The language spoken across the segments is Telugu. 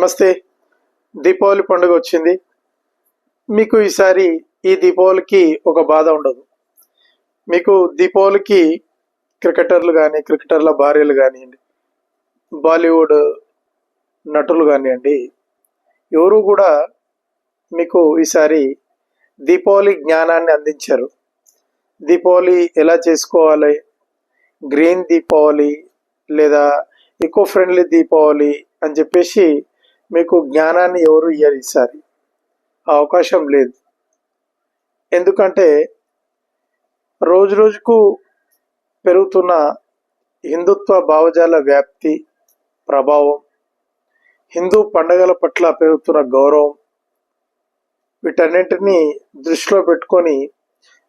నమస్తే. దీపావళి పండుగ వచ్చింది. మీకు ఈసారి ఈ దీపావళికి ఒక బాధ ఉండదు. మీకు దీపావళికి క్రికెటర్లు కానీ క్రికెటర్ల భార్యలు కానివ్వండి బాలీవుడ్ నటులు కానివ్వండి ఎవరు కూడా మీకు ఈసారి దీపావళి జ్ఞానాన్ని అందించారు. దీపావళి ఎలా చేసుకోవాలి? గ్రీన్ దీపావళి లేదా ఈకో ఫ్రెండ్లీ దీపావళి అని చెప్పేసి మీకు జ్ఞానాన్ని ఎవరు ఇయ్యరు ఈసారి ఆ అవకాశం లేదు. ఎందుకంటే రోజు రోజుకు పెరుగుతున్న హిందుత్వ భావజాల వ్యాప్తి ప్రభావం హిందూ పండగల పట్ల పెరుగుతున్న గౌరవం వీటన్నింటినీ దృష్టిలో పెట్టుకొని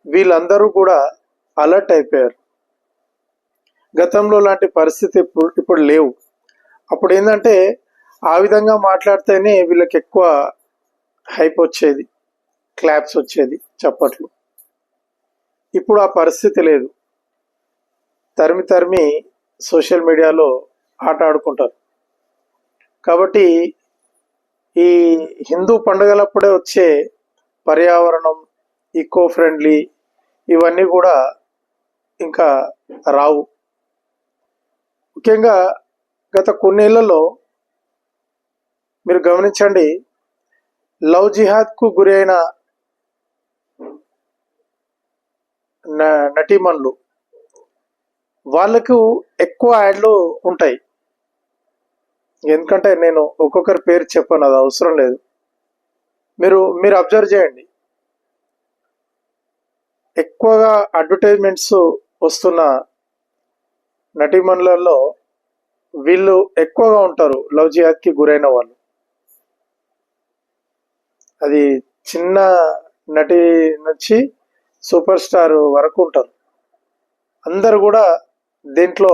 వీళ్ళందరూ కూడా అలర్ట్ అయిపోయారు. గతంలో లాంటి పరిస్థితి ఇప్పుడు ఇప్పుడు లేవు. అప్పుడు ఏంటంటే ఆ విధంగా మాట్లాడితేనే వీళ్ళకి ఎక్కువ హైప్ వచ్చేది క్లాప్స్ వచ్చేది చప్పట్లు. ఇప్పుడు ఆ పరిస్థితి లేదు. తరిమి తరిమి సోషల్ మీడియాలో ఆట ఆడుకుంటారు. కాబట్టి ఈ హిందూ పండుగలప్పుడే వచ్చే పర్యావరణం ఈకో ఫ్రెండ్లీ ఇవన్నీ కూడా ఇంకా రావు. ముఖ్యంగా గత కొన్నేళ్ళలో మీరు గమనించండి లవ్ జిహాద్కు గురైన అయిన నటీమణులు వాళ్ళకు ఎక్కువ యాడ్లు ఉంటాయి. ఎందుకంటే నేను ఒక్కొక్కరి పేరు చెప్పాను అది అవసరం లేదు. మీరు మీరు అబ్జర్వ్ చేయండి. ఎక్కువగా అడ్వర్టైజ్మెంట్స్ వస్తున్న నటీమణులలో వీళ్ళు ఎక్కువగా ఉంటారు లవ్ జిహాద్కి గురైన వాళ్ళు. అది చిన్న నటి నుంచి సూపర్ స్టార్ వరకు ఉంటారు అందరు కూడా దీంట్లో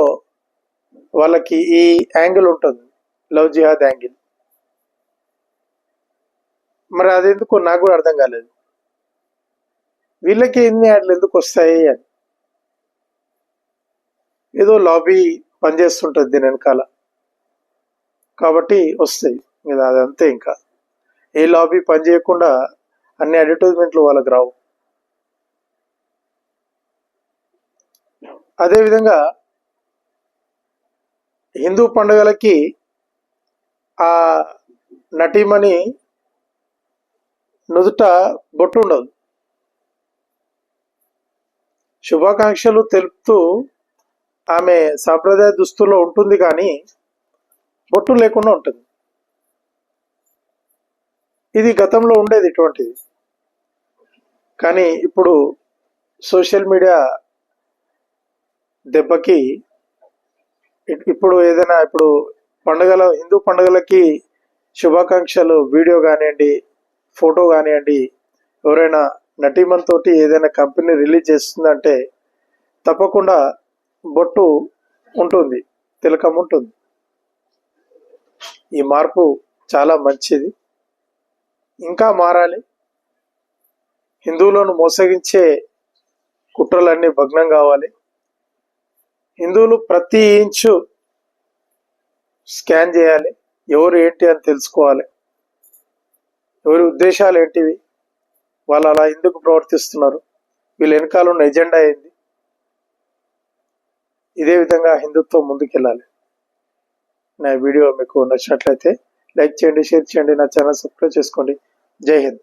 వాళ్ళకి ఈ యాంగిల్ ఉంటుంది. Love jihad angle. మరి అది ఎందుకు నాకు కూడా అర్థం కాలేదు. వీళ్ళకి ఎన్ని యాడ్లు ఎందుకు వస్తాయి అని. ఏదో లాబీ పనిచేస్తుంటుంది దీని వెనకాల. కాబట్టి వస్తాయి. ఇది అదంతే ఇంకా. ఏ లాబీ పని చేయకుండా అన్ని అడ్వర్టైజ్మెంట్లు వాళ్ళకి రావు. అదేవిధంగా హిందూ పండుగలకి ఆ నటీమణి నుదుట బొట్టు ఉండదు. శుభాకాంక్షలు తెలుపుతూ ఆమె సాంప్రదాయ దుస్తుల్లో ఉంటుంది కానీ బొట్టు లేకుండా ఉంటుంది. ఇది గతంలో ఉండేది ఇటువంటిది. కానీ ఇప్పుడు సోషల్ మీడియా దెబ్బకి ఇప్పుడు ఏదైనా ఇప్పుడు పండుగల హిందూ పండుగలకి శుభాకాంక్షలు వీడియో కానివ్వండి ఫోటో కానివ్వండి ఎవరైనా నటీమన్ తోటి ఏదైనా కంపెనీ రిలీజ్ చేస్తుందంటే తప్పకుండా బొట్టు ఉంటుంది తిలకం ఉంటుంది. ఈ మార్పు చాలా మంచిది. ఇంకా మారాలి. హిందువులను మోసగించే కుట్రలన్నీ భగ్నం కావాలి. హిందువులు ప్రతి ఇంచు స్కాన్ చేయాలి. ఎవరు ఏంటి అని తెలుసుకోవాలి. ఎవరి ఉద్దేశాలు ఏంటివి? వాళ్ళు అలా ఎందుకు ప్రవర్తిస్తున్నారు? వీళ్ళ వెనకాల ఉన్న ఎజెండా ఏంది? ఇదే విధంగా హిందుత్వం ముందుకెళ్ళాలి. నా వీడియో మీకు నచ్చినట్లయితే లైక్ చేయండి షేర్ చేయండి నా ఛానల్ సబ్స్క్రైబ్ చేసుకోండి. జై హింద్.